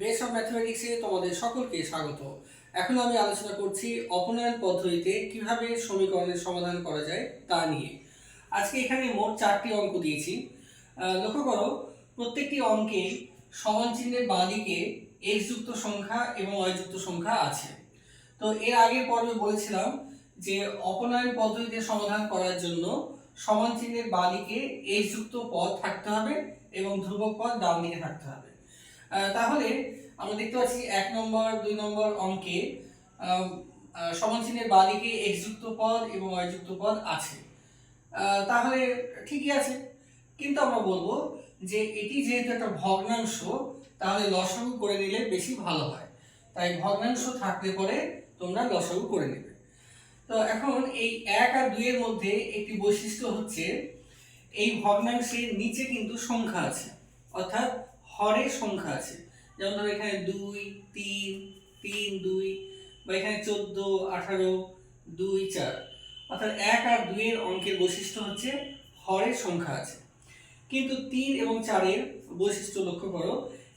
Base of ম্যাথমেটিক্সে তোমাদের সকলকে স্বাগত। এখন আমি আলোচনা করছি অপনয়ন পদ্ধতিতে কীভাবে সমীকরণের সমাধান করা যায় তা নিয়ে। আজকে এখানে মোট চারটি অঙ্ক দিয়েছি। লক্ষ্য করো, প্রত্যেকটি অঙ্কে সমান চিহ্নের বাঁদিকে এক্স যুক্ত সংখ্যা এবং ওয়াই যুক্ত সংখ্যা আছে। তো এর আগের পর্বে বলেছিলাম যে অপনয়ন পদ্ধতিতে সমাধান করার জন্য সমান চিহ্নের বাঁদিকে এক্স যুক্ত পদ থাকতে হবে এবং ধ্রুবক পদ ডান দিকে থাকতে হবে। তাহলে আমরা দেখতে পাচ্ছি এক নম্বর, দুই নম্বর অঙ্কে সমান চিহ্নের বাঁদিকে এক্স যুক্ত পদ এবং ওয়াই যুক্ত পদ আছে। তাহলে ঠিকই আছে। কিন্তু আমরা বলব যে এটি যেহেতু একটা ভগ্নাংশ, তাহলে লসাগু করে নিলে বেশি ভালো হয়। তাই ভগ্নাংশ থাকলে পরে তোমরা লসাগু করে নেবে। তো এখন এই এক আর দুইয়ের মধ্যে একটি বৈশিষ্ট্য হচ্ছে, এই ভগ্নাংশের নিচে কিন্তু সংখ্যা আছে। অর্থাৎ হরের সংখ্যা আছে। যেমন ধরো এখানে দুই, তিন তিন, দুই, বা এখানে চোদ্দ, আঠারো, দুই, চার। অর্থাৎ এক আর দুইয়ের অঙ্কের বৈশিষ্ট্য হচ্ছে হরের সংখ্যা আছে। কিন্তু তিন এবং চারের বৈশিষ্ট্য লক্ষ্য করো,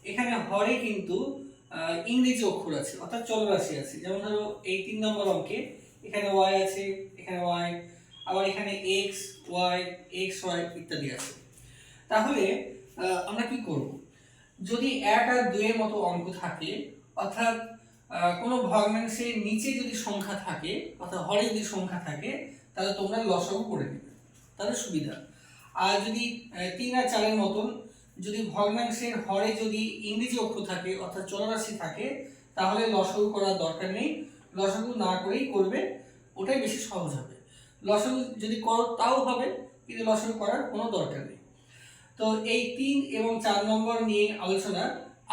এখানে হরে কিন্তু ইংরেজি অক্ষর আছে, অর্থাৎ চলরাশি আছে। যেমন ধরো এই তিন নম্বর অঙ্কে, এখানে ওয়াই আছে, এখানে ওয়াই আবার এখানে এক্স ওয়াই এক্স ওয়াই ইত্যাদি আছে। তাহলে আমরা কি করব? যদি এক আর দুইয়ের মতো অঙ্ক থাকে, অর্থাৎ কোনো ভগ্নাংশের নিচে যদি সংখ্যা থাকে, অর্থাৎ হরে যদি সংখ্যা থাকে, তাহলে তোমরা লসাগু করে নেবে। তাহলে সুবিধা। আর যদি তিন আর চারের মতন যদি ভগ্নাংশের হরে যদি ইংরেজি অক্ষর থাকে, অর্থাৎ চলরাশি থাকে, তাহলে লসাগু করার দরকার নেই। লসাগু না করেই করবে, ওটাই বেশি সহজ হবে। লসাগু যদি করো, তাও হবে, কিন্তু লসাগু করার কোনো দরকার নেই। তো এই তিন এবং চার নম্বর নিয়ে আলোচনা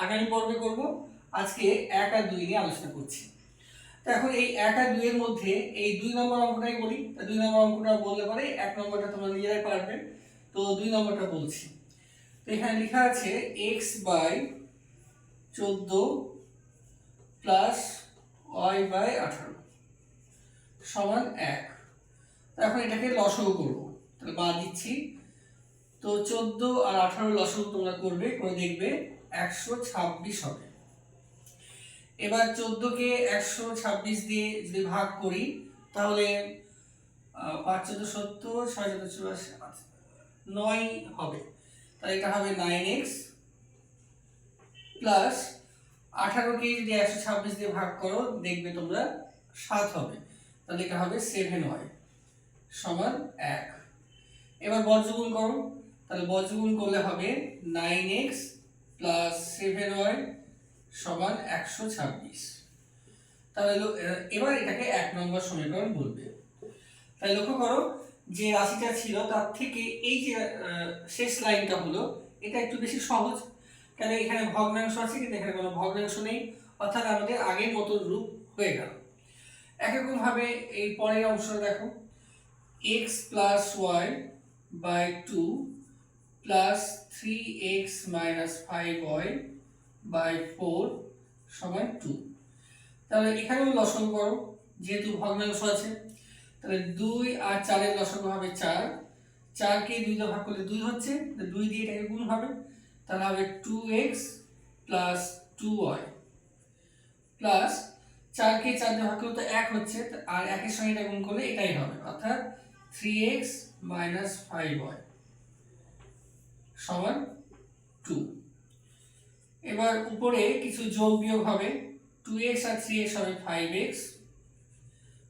আগামী পর্বে করব। আজকে এক আর দুই নিয়ে আলোচনা করছি। তো এখন এই এক আর দুইয়ের মধ্যে এই দুই নম্বর অঙ্কটাই বলি। তা দুই নম্বর অঙ্কটা বললে পরে এক নম্বরটা তোমরা নিজেরাই পারবে। তো দুই নম্বরটা বলছি। তো এখানে লেখা আছে এক্স বাই চোদ্দ প্লাস ওয়াই বাই আঠারো সমান এক। এখন এটাকে লসগু করব। তাহলে বাদ দিচ্ছি। তো চোদ্দ আর আঠারো লসগু তোমরা করবে, করে দেখবে একশো ছাব্বিশ হবে। এবার চোদ্দোকে একশো ছাব্বিশ দিয়ে যদি ভাগ করি, তাহলে পাঁচ চোদ্দ সত্তর, ছয় চোদ্দ চুরাশি নয় হবে। তাহলে এটা হবে নাইন এক্স প্লাস আঠারোকে যদি একশো ছাব্বিশ দিয়ে ভাগ করো, দেখবে তোমরা সাত হবে। তাহলে এটা হবে সেভেন ওয়াই সমান এক। এবার বজ্রগুণ করো। তাহলে বজ্রগুণ করলে হবে nine X plus seven Y সমান একশো ছাব্বিশ। তাহলে এবার এটাকে এক নম্বর সমীকরণ বলবে। তাই লক্ষ্য করো, যে রাশিটা ছিল তার থেকে এই যে শেষ লাইনটা হলো, এটা একটু বেশি সহজ। কেন এখানে ভগ্নাংশ আছে কিন্তু এখানে কোনো ভগ্নাংশ নেই, অর্থাৎ আমাদের আগের মতো রূপ হয়ে গেল। একরকম ভাবে এই পরের অংশটা দেখো X plus Y by two plus three X minus five Y by four সমান টু তাহলে এখানেও লসন করো, যেহেতু ভগ্নাংশ আছে। তাহলে দুই আর চারের লসন হবে চার। চারকে দুই দিয়ে ভাগ করলে দুই হচ্ছে দুই দিয়ে এটাকে গুণ হবে। তাহলে হবে two X plus two Y plus চারকে চার দিয়ে ভাগ করলে তো এক হচ্ছে, আর একের সঙ্গে এটা গুণ করলে এটাই হবে, অর্থাৎ three X minus five Y সমান টু এবার উপরে কিছু যোগ বিয়োগ হবে টু এক্স আর থ্রি এক্স হবে five X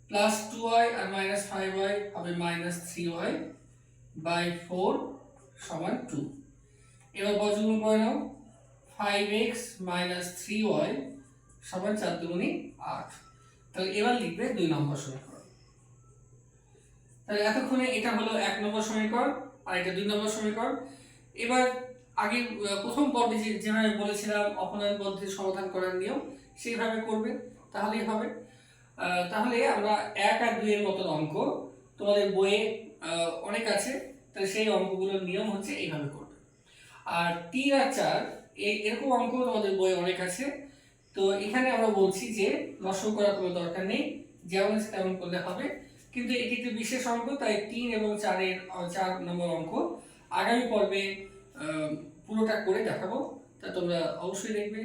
plus two Y আর মাইনাস ফাইভ ওয়াই হবে minus three Y by four সমান টু এবার বজ্রগুণ করে five X minus three Y সমান চার দুগুণি আট। তাহলে এবার লিখবে দুই নম্বর সমীকরণ। তাহলে এতক্ষণে এটা হলো এক নম্বর সমীকরণ আর এটা দুই নম্বর সমীকরণ। এবার আগে প্রথম পর্বে যে যেভাবে বলেছিলাম, অপনয়ন পদ্ধতির সমাধান করার নিয়ম, সেইভাবে করবে, তাহলেই হবে। তাহলে আমরা এক আর দুইয়ের মতন অঙ্ক, তোমাদের বইয়ে অনেক আছে, তাহলে সেই অঙ্কগুলোর নিয়ম হচ্ছে এইভাবে করবে। আর তিন আর চার এই এরকম অঙ্ক তোমাদের বইয়ে অনেক আছে। তো এখানে আমরা বলছি যে, নষ্ট করার কোনো দরকার নেই, যেমন আছে তেমন করলে হবে। কিন্তু এটি একটি বিশেষ অঙ্ক, তাই তিন এবং চারের, চার নম্বর অঙ্ক। আগামী পর্বে পুরোটা করে দেখাবো। তা তোমরা অবশ্যই দেখবে।